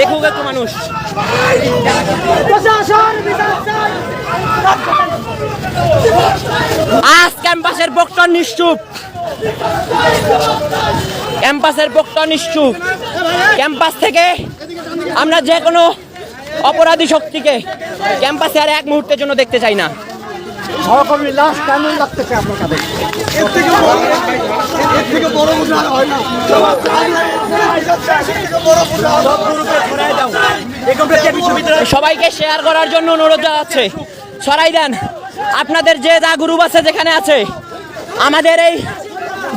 দেখুক একটু মানুষ। আজ ক্যাম্পাসের বক্তর নিশ্চুপ। ক্যাম্পাসের বক্তর নিশ্চুপ। ক্যাম্পাস থেকে আমরা যে কোনো অপরাধী শক্তিকে ক্যাম্পাসে আর এক মুহূর্তের জন্য দেখতে চাই না। সহকর্মী লাশ কেমন লাগতেছে আপনার কাছে এর থেকে বড় এর থেকে বড় বোঝা হয় না। সবাইকে শেয়ার করার জন্য অনুরোধ জানাচ্ছে। সরাই দেন আপনাদের যে যা গ্রুপ আছে যেখানে আছে আমাদের এই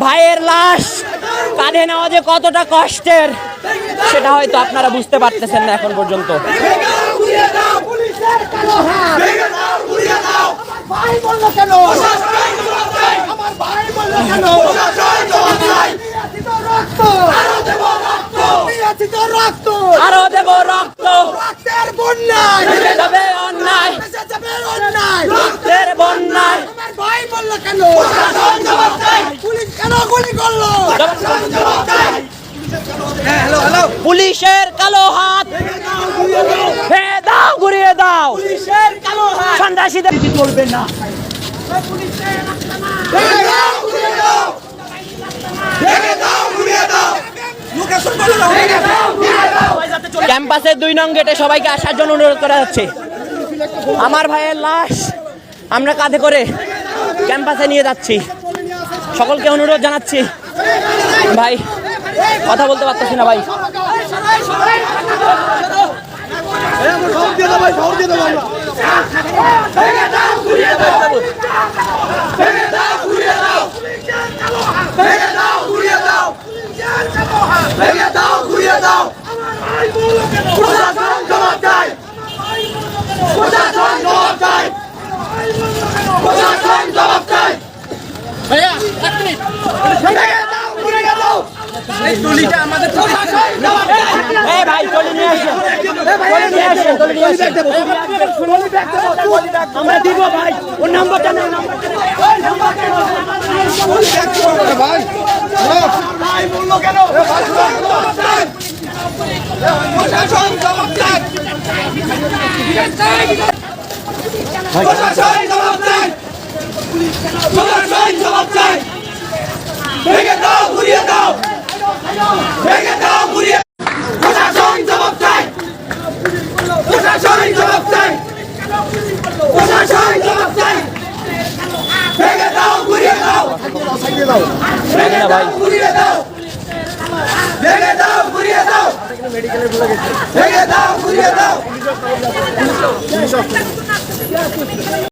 ভাইয়ের লাশ কাঁধে নেওয়া যে কতটা কষ্টের সেটা হয়তো আপনারা বুঝতে পারতেছেন না এখন পর্যন্ত। ভাই বলল কেন? আমার ভাই বলল কেন? তো রক্ত। আরও দেব রক্ত। রক্তের বন্যায়। ভেসে যাবে অন্যায়। ভেসে যাবে অন্যায়। রক্তের বন্যায়। আমার ভাই বলল কেন? পুলিশ কেন গুলি করল? পুলিশের কালো হাত। হে দাও ঘুরিয়ে দাও। পুলিশের কালো হাত। সন্ত্রাসীদের চলবে না। ক্যাম্পাসের দুই নং গেটে সবাইকে আসার জন্য অনুরোধ করা যাচ্ছে আমার ভাইয়ের লাশ আমরা কাঁধে করে ক্যাম্পাসে নিয়ে যাচ্ছি সকলকে অনুরোধ জানাচ্ছি ভাই কথা বলতে পারতেছি না ভাই টলি নিয়ে আসেন টলি নিয়ে আসেন। টলি নিয়ে আসেন আমরা দিব ভাই। ওর নাম্বারটা নেই ভেঙে দাও ঘুরিয়ে দাও ভেঙে দাও ঘুরিয়ে প্রশাসন জবাব চাই প্রশাসন জবাব চাই প্রশাসন জবাব চাই ভেঙে দাও ঘুরিয়ে দাও ভেঙে দাও ঘুরিয়ে দাও ভেঙে দাও ঘুরিয়ে দাও ঘুরিয়ে দাও।